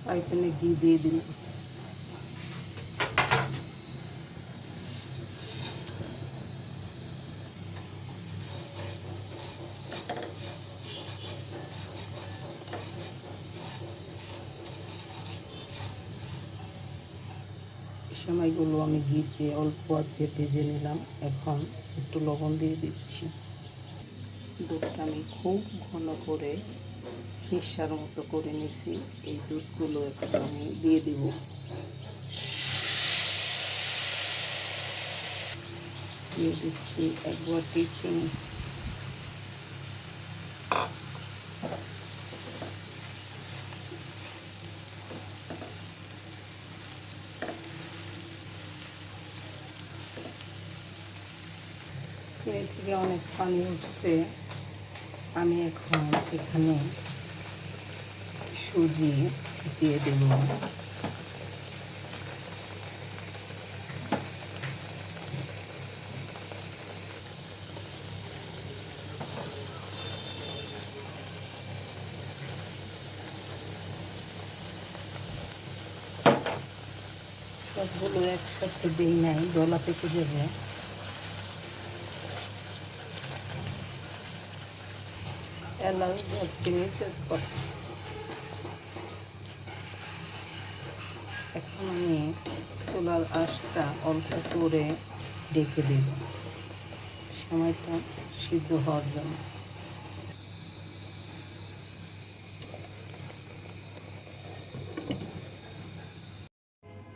Fry ঘি দিয়ে দিলাম সময়গুলো আমি ঘিতে অল্প আছে ভেজে নিলাম এখন একটু লবণ দিয়ে দিচ্ছি দুধটা আমি খুব ঘন করে হিসার মতো করে নিছি। এই দুধগুলো একটু আমি দিয়ে দিব। দিয়ে দিচ্ছি একবার চিনি। চিনি থেকে অনেক পানি উঠছে। আমি এখন এখানে সুজি ছিটিয়ে দেব। সবগুলো একসাথে দিই নাই গলা পেকে যাবে। এলাচ দারচিনি তেজপাতা এখন আমি চুলার আঁশটা অল্প করে ডেকে দেব সময়টা সিদ্ধ হওয়ার জন্য।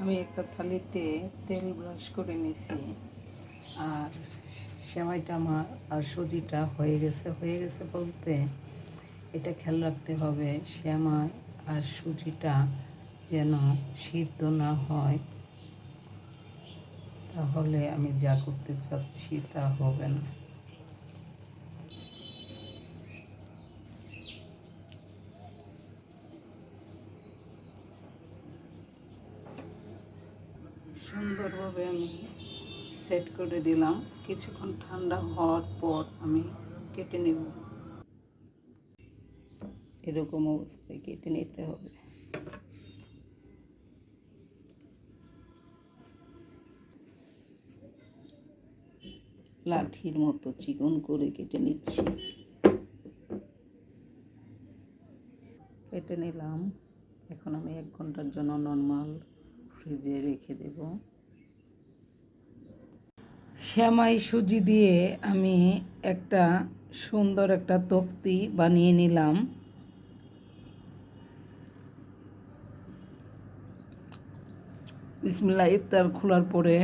আমি একটা থালিতে তেল ব্রাশ করে নিছি। আর সেমাইটা আমার আর সুজিটা হয়ে গেছে হয়ে গেছে বলতে এটা খেয়াল রাখতে হবে, সেমাই আর সুজিটা যেন সিদ্ধ না হয়। তাহলে আমি যা করতে চাচ্ছি তা হবে না। সুন্দরভাবে আমি সেট করে দিলাম। কিছুক্ষণ ঠান্ডা হওয়ার পর আমি কেটে নেব। এরকম অবস্থায় কেটে নিতে হবে। লাঠির মতো চিকন করে কেটে নিচ্ছি। কেটে নিলাম। এখন আমি এক ঘণ্টার জন্য নর্মাল ফ্রিজে রেখে দেব। শ্যামাই সুজি দিয়ে আমি একটা সুন্দর একটা তক্তি বানিয়ে নিলাম। বিসমিল্লা ইফতার খোলার পরে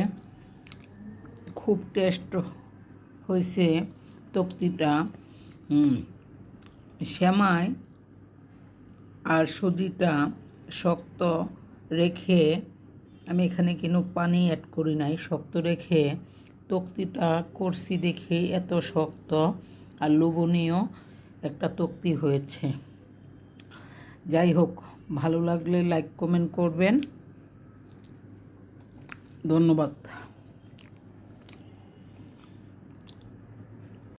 খুব টেস্ট হয়েছে তক্তিটা। শ্যামাই আর সুজিটা শক্ত রেখে, আমি এখানে কোনো পানি অ্যাড করি নাই, শক্ত রেখে তক্তিটা করছি দেখে এত শক্ত আর লোভনীয় একটা তক্তি হয়েছে। যাই হোক, ভালো লাগলে লাইক কমেন্ট করবেন। ধন্যবাদ।